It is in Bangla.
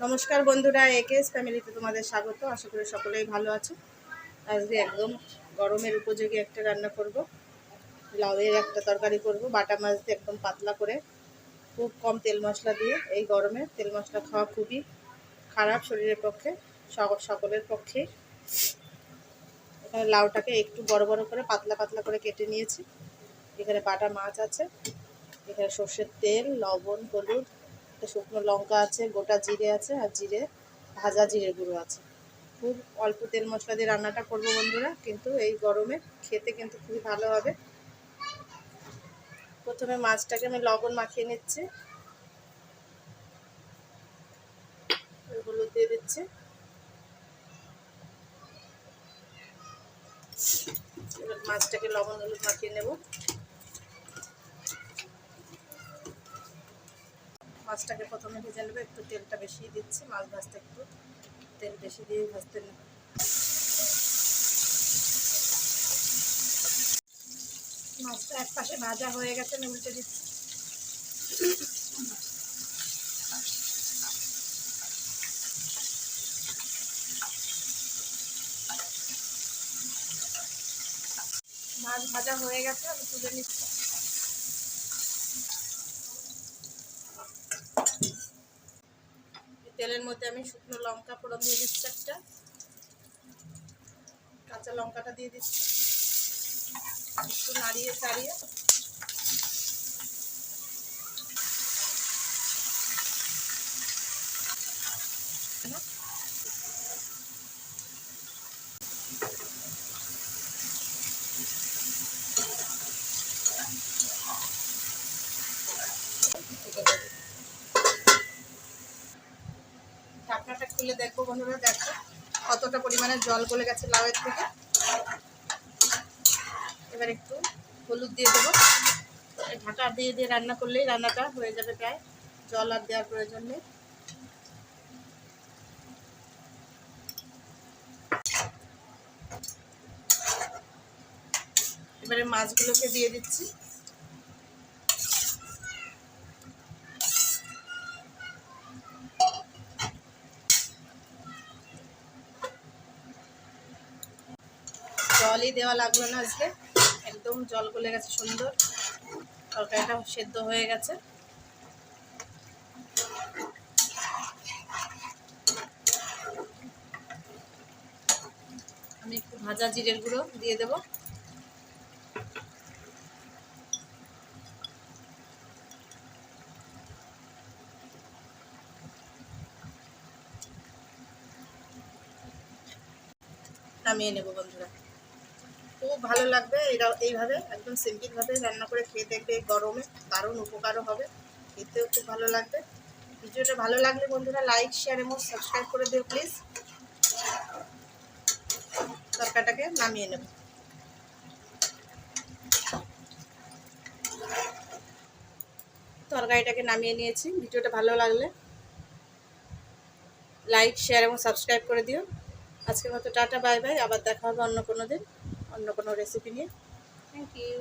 নমস্কার বন্ধুরা একেএস ফ্যামিলিতে তোমাদের স্বাগত। আশা করি সকলেই ভালো আছো। আজকে একদম গরমের উপযোগী একটা রান্না করব। লাউয়ের একটা তরকারি করব। বাটা মাছ দিয়ে একদম পাতলা করে খুব কম তেল মশলা দিয়ে এই গরমে। তেল মশলা খাওয়া খুবই খারাপ শরীরের পক্ষে সকলের পক্ষেই এখানে লাউটাকে একটু বড় বড় করে পাতলা পাতলা করে কেটে নিয়েছি। এখানে বাটা মাছ আছে। এখানে সর্ষের তেল, লবণ, হলুদ একটা শুকনো লঙ্কা আছে, গোটা জিরে আছে আর জিরে, ভাজা জিরে গুঁড়ো আছে। খুব অল্প তেল মশলা দিয়ে রান্নাটা করব বন্ধুরা, কিন্তু এই গরমে খেতে কিন্তু খুবই ভালো হবে। প্রথমে মাছটাকে আমি লবণ মাখিয়ে নিচ্ছি। হলুদ দিয়ে দিচ্ছি। মাছটাকে লবণ হলুদ মাখিয়ে নেব। মাছটাকে প্রথমে ভেজে নেবে, একটু তেলটা বেশি দিচ্ছি, মাছ ভাজতে একটু তেল বেশি দিয়ে ভাজতে নেবে। মাছটা এক পাশে ভাজা হয়ে গেছে, আমি উল্টে দিচ্ছি। মাছ ভাজা হয়ে গেছে, আমি তুলে নিচ্ছি। তেলের মধ্যে আমি শুকনো লঙ্কা ফোড়ন দিয়ে দিচ্ছি একটা। কাঁচা লঙ্কাটা দিয়ে দিচ্ছি। একটু নাড়িয়ে চাড়িয়ে। ঢাকনাটা খুলে দেখব বন্ধুরা, দেখো কতটা পরিমাণে জল গলে গেছে লাউয়ের থেকে। এবার একটু হলুদ দিয়ে দেবো। ঢাকা দিয়ে দিয়ে রান্না করলেই রান্নাটা হয়ে যাবে প্রায়। জল আর দেওয়ার প্রয়োজন নেই। এবারে মাছগুলোকে দিয়ে দিচ্ছি। জলই দেওয়া লাগল না আজকে। একদম জল গলে গেছে, সুন্দর। তরকারিটা সেদ্ধ হয়ে গেছে। আমি একটু ভাজা জিরের গুঁড়ো দিয়ে দেবো। নামিয়ে নেব বন্ধুরা। খুব ভালো লাগবে। এরা এইভাবে একদম সিম্পলভাবে রান্না করে খেয়ে দেখবে গরমে দারুণ উপকারও হবে। খেতেও খুব ভালো লাগবে। ভিডিওটা ভালো লাগলে বন্ধুরা লাইক শেয়ার এবং সাবস্ক্রাইব করে দিও প্লিজ তরকাটাকে নামিয়ে নেব। তরকারিটাকে নামিয়ে নিয়েছি। ভিডিওটা ভালো লাগলে লাইক শেয়ার এবং সাবস্ক্রাইব করে দিও। আজকের মতো টাটা বাই বাই আবার দেখা হবে অন্য কোনো দিন। অন্য কোনো রেসিপি নিয়ে? Thank you